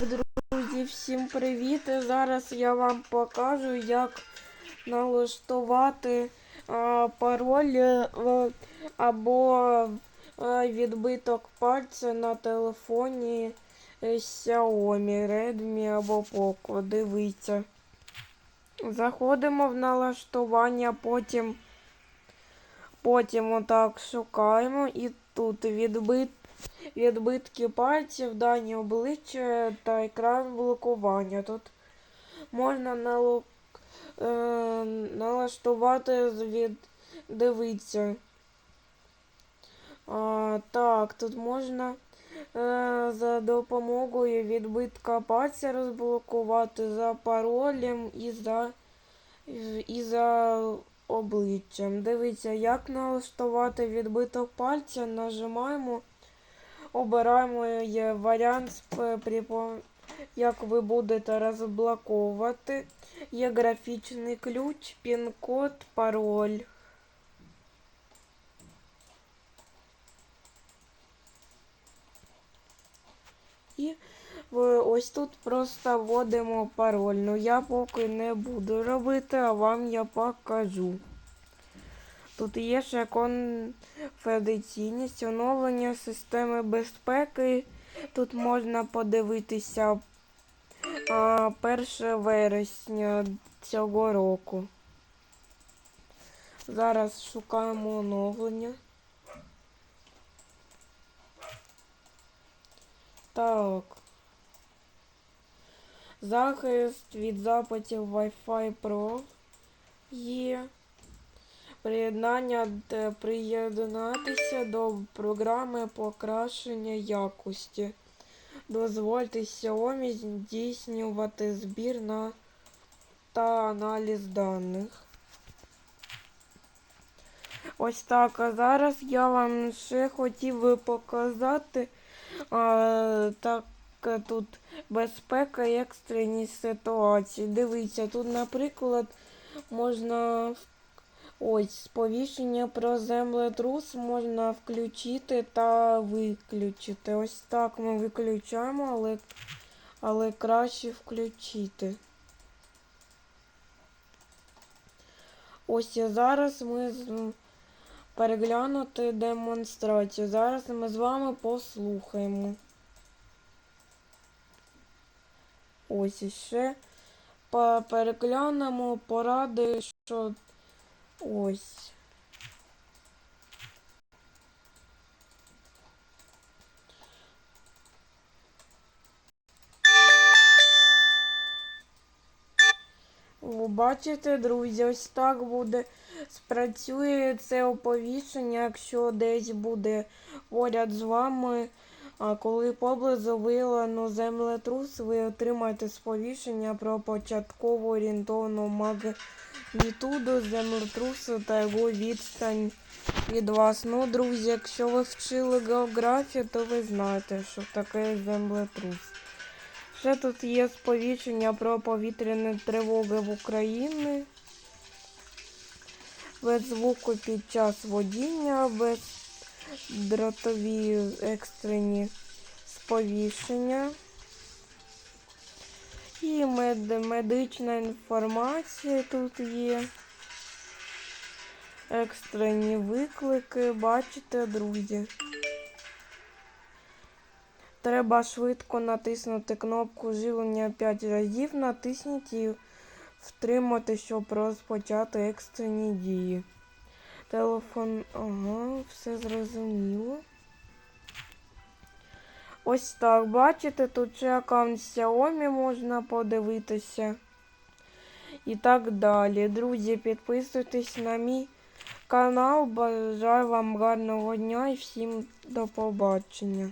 Друзі, всім привіт! Зараз я вам покажу, як налаштувати а, пароль е, в- або е, відбиток пальця на телефоні е, Xiaomi, Redmi або Poco. Дивіться. Заходимо в налаштування, потім, потім отак шукаємо і тут відбит відбитки пальців, дані обличчя та екран блокування. Тут можна нало- е, налаштувати від дивіться. А, так, тут можна е, за допомогою відбитка пальця розблокувати за паролем і за, і за обличчям. Дивіться, як налаштувати відбиток пальця, нажимаємо. Обираємо варіант, при пом- як ви будете розблоковувати. Є графічний ключ, пін-код, пароль. І ось тут просто вводимо пароль. Ну я поки не буду робити, а вам я покажу. Тут є ще конфіденційність, оновлення системи безпеки. Тут можна подивитися а, 1 вересня цього року. Зараз шукаємо оновлення. Так. Захист від запитів Wi-Fi Pro є. Приєднання приєднатися до програми покращення якості. Дозвольте Xiaomi здійснювати збір на та аналіз даних. Ось так. А зараз я вам ще хотів би показати а, так тут безпека і екстрені ситуації. Дивіться, тут, наприклад, можна в- ось сповіщення про землетрус можна включити та виключити. Ось так ми виключаємо, але, але краще включити. Ось зараз ми переглянути демонстрацію. Зараз ми з вами послухаємо. Ось іще переглянемо поради, що ось. Бачите, друзі, ось так буде. Спрацює це оповіщення, якщо десь буде поряд з вами. А коли поблизу виявлено землетрус, ви отримаєте сповіщення про початкову орієнтовну магнітуду землетрусу та його відстань від вас. Ну, друзі, якщо ви вчили географію, то ви знаєте, що таке землетрус. Ще тут є сповіщення про повітряні тривоги в Україні. Без звуку під час водіння, без дротові екстрені сповіщення. І мед, медична інформація тут є. Екстрені виклики, бачите, друзі. Треба швидко натиснути кнопку живлення 5 разів, натисніть і втримати, щоб розпочати екстрені дії. Телефон, ага, все зрозуміло. Ось так, бачите, тут ще аккаунт Xiaomi можна подивитися. І так далі. Друзі, підписуйтесь на мій канал. Бажаю вам гарного дня і всім до побачення.